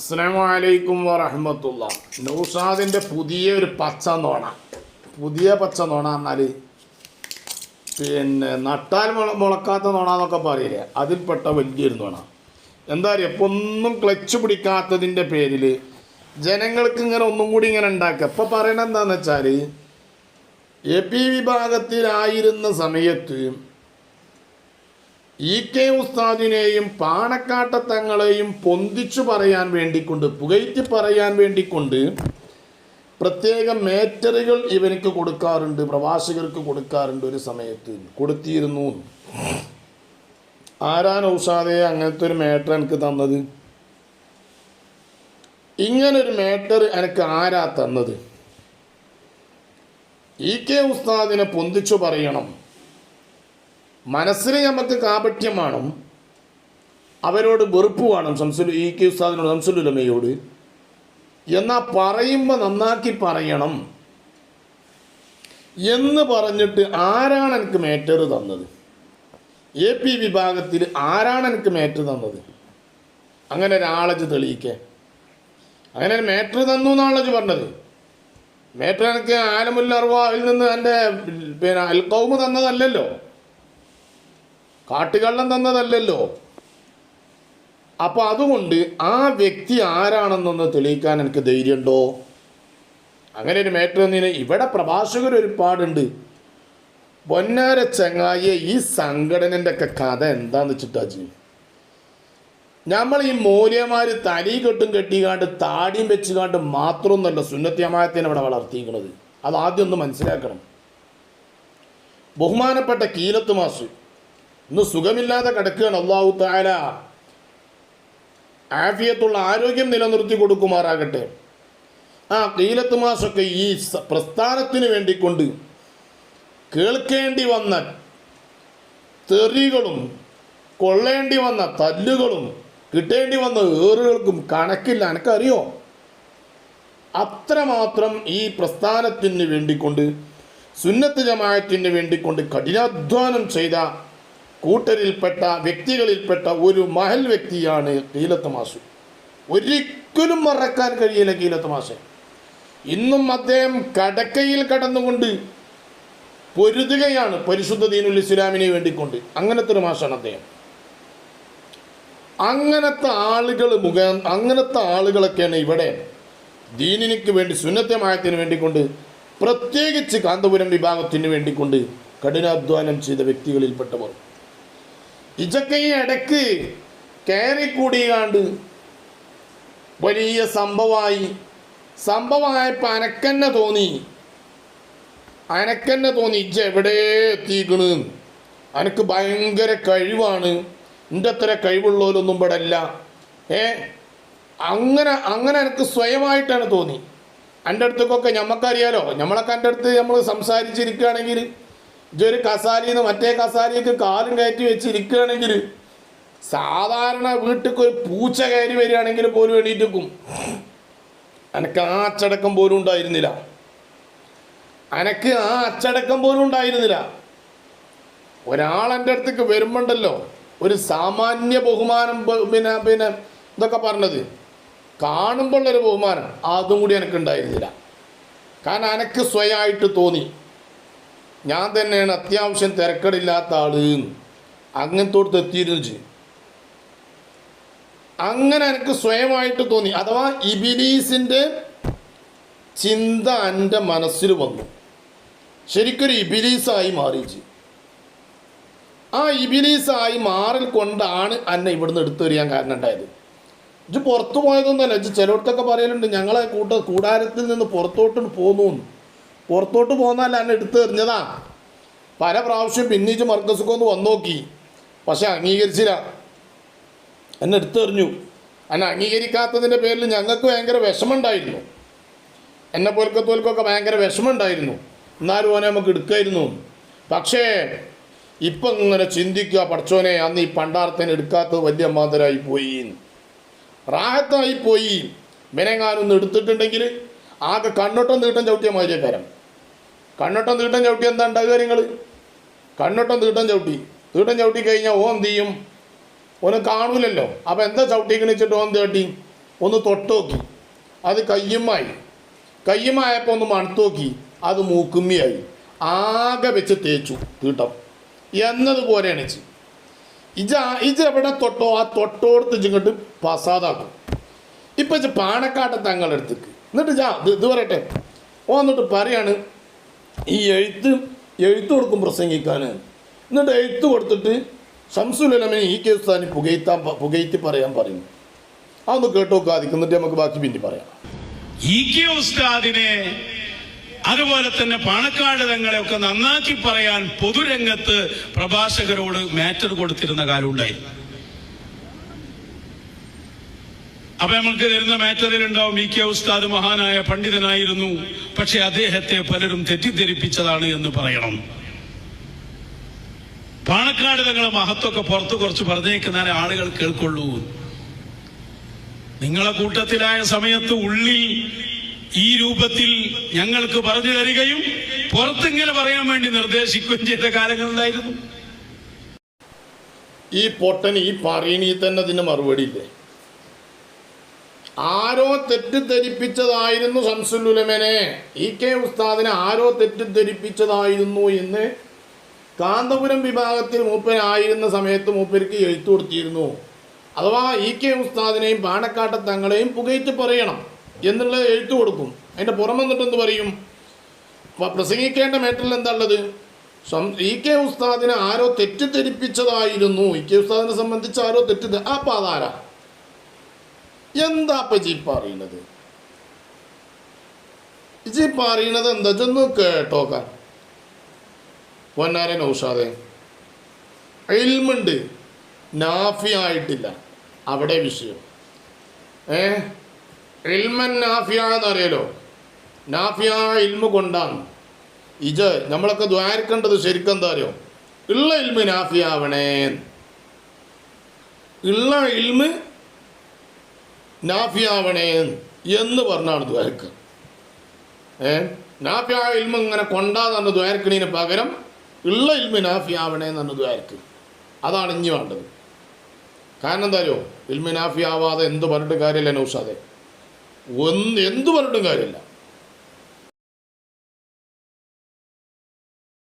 അസ്സലാമലൈക്കും വറഹമത്തുള്ള. നൗഷാദിന്റെ പുതിയ ഒരു പച്ച നോണ. പുതിയ പച്ച നോണ എന്നാൽ പിന്നെ നട്ടാൽ മുള മുളക്കാത്ത നോണ എന്നൊക്കെ പറയില്ലേ? അതിൽപ്പെട്ട വലിയൊരു നോണ. എന്താ പറയുക ഇപ്പം ഒന്നും ക്ലച്ച് പിടിക്കാത്തതിന്റെ പേരിൽ ജനങ്ങൾക്ക് ഇങ്ങനെ ഒന്നും കൂടി ഇങ്ങനെ ഉണ്ടാക്കുക. ഇപ്പം പറയണത് എന്താണെന്ന് വെച്ചാൽ എ പി വിഭാഗത്തിലായിരുന്ന സമയത്ത് ഇ കെ ഉസ്താദിനെയും പാണക്കാട്ടത്തങ്ങളെയും പൊന്തിച്ചു പറയാൻ വേണ്ടിക്കൊണ്ട് പുകയ്റ്റി പറയാൻ വേണ്ടിക്കൊണ്ട് പ്രത്യേക മേറ്ററുകൾ ഇവർക്ക് കൊടുക്കാറുണ്ട് പ്രവാസികർക്ക് കൊടുക്കാറുണ്ട് ഒരു സമയത്ത്. കൊടുത്തിരുന്നു. ആരാണ് ഉഷാദെ അങ്ങനത്തെ ഒരു മേറ്റർ എനിക്ക് തന്നത്? ഇങ്ങനൊരു മേറ്റർ എനിക്ക് ആരാ തന്നത്? ഇ കെ ഉസ്താദിനെ പൊന്തിച്ചു പറയണം. മനസ്സിന് നമുക്ക് കാപട്യം വേണം. അവരോട് വെറുപ്പ് വേണം. സംസുലു ഈ കെ ഉസ്താദിനോട് സംസുലുലമയോട് എന്നാൽ പറയുമ്പോൾ നന്നാക്കി പറയണം. എന്ന് പറഞ്ഞിട്ട് ആരാണ് എനിക്ക് മേറ്റർ തന്നത്? എ പി വിഭാഗത്തിൽ ആരാണ് എനിക്ക് മേറ്റർ തന്നത്? അങ്ങനെ ഒരാളജ് തെളിയിക്കേ. അങ്ങനെ മേറ്റർ തന്നു എന്നാണല്ലോ പറഞ്ഞത്. മേറ്റർ എനിക്ക് ആലമുല്ല അറുവായിൽ നിന്ന് എന്റെ പിന്നെ അൽക്കൗമ് തന്നതല്ലല്ലോ. കാട്ടുകള്ളം തന്നതല്ലല്ലോ. അപ്പോൾ അതുകൊണ്ട് ആ വ്യക്തി ആരാണെന്നൊന്ന് തെളിയിക്കാൻ എനിക്ക് ധൈര്യമുണ്ടോ? അങ്ങനെ ഒരു മേറ്റർ എന്നതിന് ഇവിടെ പ്രഭാഷകർ ഒരുപാടുണ്ട്. പൊന്നാര ചങ്ങായിയെ ഈ സംഘടനന്റെ ഒക്കെ കഥ എന്താന്ന് വെച്ചിട്ടാ ചെയ്യും. നമ്മൾ ഈ മൂല്യമാർ തലി കെട്ടും കെട്ടിക്കാണ്ട് താടിയും വെച്ചുകാണ്ട് മാത്രമൊന്നുമല്ല സുന്നത്യമായത്തിനെ ഇവിടെ വളർത്തിയിരിക്കുന്നത് അത് ആദ്യം ഒന്ന് മനസ്സിലാക്കണം. ബഹുമാനപ്പെട്ട കീലത്ത് മാസ് ഇന്ന് സുഖമില്ലാതെ കിടക്കുകയാണ് അള്ളാഹു താല ആഫിയത്തുള്ള ആരോഗ്യം നിലനിർത്തി കൊടുക്കുമാറാകട്ടെ. ആ കീലത്ത് മാസൊക്കെ ഈ പ്രസ്ഥാനത്തിന് വേണ്ടിക്കൊണ്ട് കേൾക്കേണ്ടി വന്ന തെറികളും കൊള്ളേണ്ടി വന്ന തല്ലുകളും കിട്ടേണ്ടി വന്ന ഏറുകൾക്കും കണക്കില്ല. എനിക്കറിയോ അത്രമാത്രം ഈ പ്രസ്ഥാനത്തിന് വേണ്ടിക്കൊണ്ട് സുന്നത്ത് ജമായത്തിന് വേണ്ടിക്കൊണ്ട് കഠിനാധ്വാനം ചെയ്ത കൂട്ടരിൽപ്പെട്ട വ്യക്തികളിൽപ്പെട്ട ഒരു മഹൽ വ്യക്തിയാണ് കീലത്ത് മാസു ഒരിക്കലും മറക്കാൻ കഴിയില്ല കീലത്ത് മാസെ ഇന്നും അദ്ദേഹം കടക്കയിൽ കടന്നുകൊണ്ട് പൊരുതുകയാണ് പരിശുദ്ധ ദീനുൽ ഇസ്ലാമിനെ വേണ്ടിക്കൊണ്ട്. അങ്ങനത്തെ ഒരു മാസമാണ് അദ്ദേഹം. അങ്ങനത്തെ ആളുകൾ മുഖ അങ്ങനത്തെ ആളുകളൊക്കെയാണ് ഇവിടെ ദീനിനിക്ക് വേണ്ടി സുന്നത്തമായത്തിന് വേണ്ടിക്കൊണ്ട് പ്രത്യേകിച്ച് കാന്തപുരം വിഭാഗത്തിന് വേണ്ടിക്കൊണ്ട് കഠിനാധ്വാനം ചെയ്ത വ്യക്തികളിൽപ്പെട്ടവർ. ഇതൊക്കെ ഈ ഇടയ്ക്ക് കയറിക്കൂടിയാണ്ട് വലിയ സംഭവമായി. സംഭവമായപ്പോൾ അനക്കന്നെ തോന്നി. അനക്കന്നെ തോന്നി ഇജ്ജ എവിടെ എത്തിക്കണ്? അനക്ക് ഭയങ്കര കഴിവാണ്. എന്റെ അത്ര കഴിവുള്ളവരൊന്നും ഇവിടെ അല്ല ഏ? അങ്ങനെ അങ്ങനെ എനിക്ക് സ്വയമായിട്ടാണ് തോന്നി. എന്റെ അടുത്തേക്കൊക്കെ ഞമ്മക്കറിയാലോ. നമ്മളൊക്കെ എന്റെ അടുത്ത് നമ്മൾ സംസാരിച്ചിരിക്കുകയാണെങ്കിൽ ഇതൊരു കസാലിയിൽ മറ്റേ കസാലിക്ക് കാലും കയറ്റി വെച്ചിരിക്കുകയാണെങ്കിൽ സാധാരണ വീട്ടിൽ ഒരു പൂച്ച കയറി വരികയാണെങ്കിൽ പോലും എണീറ്റിക്കും. അനക്ക് ആ അച്ചടക്കം പോലും ഉണ്ടായിരുന്നില്ല. അനക്ക് ആ അച്ചടക്കം പോലും ഉണ്ടായിരുന്നില്ല. ഒരാൾ എന്റെ അടുത്തേക്ക് വരുമ്പോണ്ടല്ലോ ഒരു സാമാന്യ ബഹുമാനം പിന്നെ പിന്നെ ഇതൊക്കെ പറഞ്ഞത്. കാണുമ്പോഴുള്ളൊരു ബഹുമാനം അതും കൂടി എനിക്ക് ഉണ്ടായിരുന്നില്ല. കാരണം എനിക്ക് സ്വയമായിട്ട് തോന്നി. ഞാൻ തന്നെയാണ് അത്യാവശ്യം തിരക്കടില്ലാത്ത ആൾ. അങ്ങനത്തോടത്ത് എത്തിയിരുന്നു ചെയ്യും അങ്ങനെ എനിക്ക് സ്വയമായിട്ട് തോന്നി. അഥവാ ഇബിലീസിന്റെ ചിന്ത എന്റെ മനസ്സിൽ വന്നു. ശരിക്കൊരു ഇബിലീസായി മാറിച്ച് ആ ഇബിലീസായി മാറിൽ കൊണ്ടാണ് എന്നെ ഇവിടുന്ന് എടുത്തു വരിയാൻ കാരണം ഉണ്ടായത് ഇത് പുറത്തു പോയതൊന്നുമല്ല. ഇത് ചിലയിടത്തൊക്കെ പറയലുണ്ട് ഞങ്ങളെ കൂട്ട കൂടാരത്തിൽ നിന്ന് പുറത്തോട്ട് പോന്നു. പുറത്തോട്ട് പോകുന്നതല്ല എന്നെ എടുത്തു എറിഞ്ഞതാ. പല പ്രാവശ്യം പിന്നീച്ച് മർക്കസുക്ക് ഒന്ന് വന്നു നോക്കി പക്ഷെ അംഗീകരിച്ചില്ല. എന്നെ എടുത്തെറിഞ്ഞു എന്നെ അംഗീകരിക്കാത്തതിന്റെ പേരിൽ ഞങ്ങൾക്ക് ഭയങ്കര വിഷമമുണ്ടായിരുന്നു. എന്നെ പോൽക്കത്തോൽക്കൊക്കെ ഭയങ്കര വിഷമമുണ്ടായിരുന്നു. എന്നാലും ഓനെ നമുക്ക് എടുക്കായിരുന്നു. പക്ഷേ ഇപ്പം ഇങ്ങനെ ചിന്തിക്കുക പഠിച്ചോനെ അന്ന് ഈ പണ്ടാർത്തേനെ എടുക്കാത്തത് വലിയ മാതരായി പോയി. റാഹത്തായി പോയി. വിനങ്ങാനൊന്ന് എടുത്തിട്ടുണ്ടെങ്കിൽ ആകെ കണ്ണോട്ടം നീട്ടം ചവിട്ടിയ മാതിരിക്കാരം കണ്ണൊട്ടം തീട്ടം ചവിട്ടി എന്താ ഉണ്ടാകുക നിങ്ങൾ കണ്ണൊട്ടം തീട്ടം ചവിട്ടി. തീട്ടം ചവിട്ടി കഴിഞ്ഞാൽ ഓൻ എന്ത് ചെയ്യും? ഓന് കാണൂലല്ലോ. അപ്പം എന്താ ചവിട്ടിക്കണിച്ചിട്ട് ഓൻ തേട്ടി ഒന്ന് തൊട്ടോക്കി അത് കയ്യുമായി കയ്യുമായപ്പോൾ ഒന്ന് മണത്തോക്കി അത് മൂക്കുമ്മിയായി. ആകെ വെച്ച് തേച്ചു തീട്ടം. എന്നതുപോലെയാണ് ഇച്ച് ഇജ ഇജ എവിടെ തൊട്ടോ? ആ തൊട്ടോടത്ത് ഇങ്ങോട്ട് പ്രസാദാക്കും ഇപ്പം ഇച്ച് പാണക്കാട്ടെ തങ്ങളെടുത്തേക്ക്. എന്നിട്ട് ജാ ഇത് ഇത് പറയട്ടെ. ഓ എന്നിട്ട് പറയാണ് ഈ എഴുത്ത് എഴുത്ത് കൊടുക്കും പ്രസംഗിക്കാൻ എന്നിട്ട് എഴുത്ത് കൊടുത്തിട്ട് ഷംസുലമനെ ഈ കേസ് തന്നെ പുകയത്താൻ പുകയത്തി പറയാൻ പറയും. അതൊന്ന് കേട്ടോ എന്നിട്ട് നമുക്ക് ബാക്കി പിന്നെ പറയാം. ഇ കെ ഉസ്താദിനെ അതുപോലെ തന്നെ പാണക്കാട് തങ്ങളെ ഒക്കെ നന്നാക്കി പറയാൻ പൊതുരംഗത്ത് പ്രഭാഷകരോട് മാറ്റർ കൊടുത്തിരുന്ന കാലമുണ്ടായി അപ്പൊ നമുക്ക് തരുന്ന മാറ്ററിൽ ഉണ്ടാവും. ഇ കെ ഉസ്താദ് മഹാനായ പണ്ഡിതനായിരുന്നു. പക്ഷെ അദ്ദേഹത്തെ പലരും തെറ്റിദ്ധരിപ്പിച്ചതാണ് എന്ന് പറയണം. പാണക്കാട് തങ്ങളെ മഹത്വമൊക്കെ പുറത്ത് കുറച്ച് പറഞ്ഞേക്കുന്ന ആളുകൾ കേൾക്കൊള്ളൂ. നിങ്ങളെ കൂട്ടത്തിലായ സമയത്ത് ഉള്ളിൽ ഈ രൂപത്തിൽ ഞങ്ങൾക്ക് പറഞ്ഞു തരികയും പുറത്തിങ്ങനെ പറയാൻ വേണ്ടി നിർദ്ദേശിക്കുകയും ചെയ്ത കാലങ്ങളുണ്ടായിരുന്നു ഈ പൊട്ടൻ ഈ പറയണി തന്നെ അതിന് മറുപടി ഇല്ലേ? ആരോ തെറ്റിദ്ധരിപ്പിച്ചതായിരുന്നു ശംസുലുലമനെ. ഇ കെ ഉസ്താദിനെ ആരോ തെറ്റിദ്ധരിപ്പിച്ചതായിരുന്നു എന്ന് കാന്തപുരം വിഭാഗത്തിൽ മൂപ്പനായിരുന്ന സമയത്ത് മൂപ്പർക്ക് എഴുത്തു കൊടുത്തിരുന്നു. അഥവാ ഇ കെ ഉസ്താദിനെയും പാണക്കാട്ടെ തങ്ങളെയും പുകയിച്ച് പറയണം എന്നുള്ളത് എഴുത്തു കൊടുക്കും. അതിന്റെ പുറം എന്നിട്ട് പറയും? പ്രസംഗിക്കേണ്ട മേട്ടറിൽ എന്താ ഉള്ളത്? ഇ കെ ഉസ്താദിനെ ആരോ തെറ്റിദ്ധരിപ്പിച്ചതായിരുന്നു. ഇ കെ ഉസ്താദിനെ സംബന്ധിച്ച് ആരോ തെറ്റിദ്ധ ആ പാതാര. എന്താ ഇപ്പൊ ജി പറയുന്നത് ഇജി പറയണത് എന്താ? ചെന്ന് കേട്ടോക്കാൻ പൊന്നാര നൗഷാദെ ഇൽമുണ്ട് നാഫി ആയിട്ടില്ല. അവിടെ വിഷയം. ഏ? ഇൽമൻ നാഫിയ നാഫിയാ നാഫിയ കൊണ്ടാണ്. ഇജ് നമ്മളൊക്കെ ദ്വാരക്കേണ്ടത് ശരിക്കും എന്താ അറിയോ? ഉള്ള ഇൽമ നാഫിയാവണേ ഉള്ള ഇൽമ നാഫിയാവണേ എന്ന് പറഞ്ഞാണ് ദ്വാരക്ക്. ഏ? നാഫിയാ ഇൽമ ഇങ്ങനെ കൊണ്ടാന്ന് ദ്വാരക്കണീന് പകരം ഉള്ള ഇൽമ നാഫിയാവണേ എന്നാണ് ദ്വാരക്ക്. അതാണ് ഇനി വേണ്ടത്. കാരണം എന്താ അറിയോ? ഇൽമ നാഫിയാവാതെ എന്ത് പറഞ്ഞിട്ട് കാര്യമില്ല നൗഷാദെ. ഒന്ന് എന്ത് പറഞ്ഞിട്ടും കാര്യമില്ല.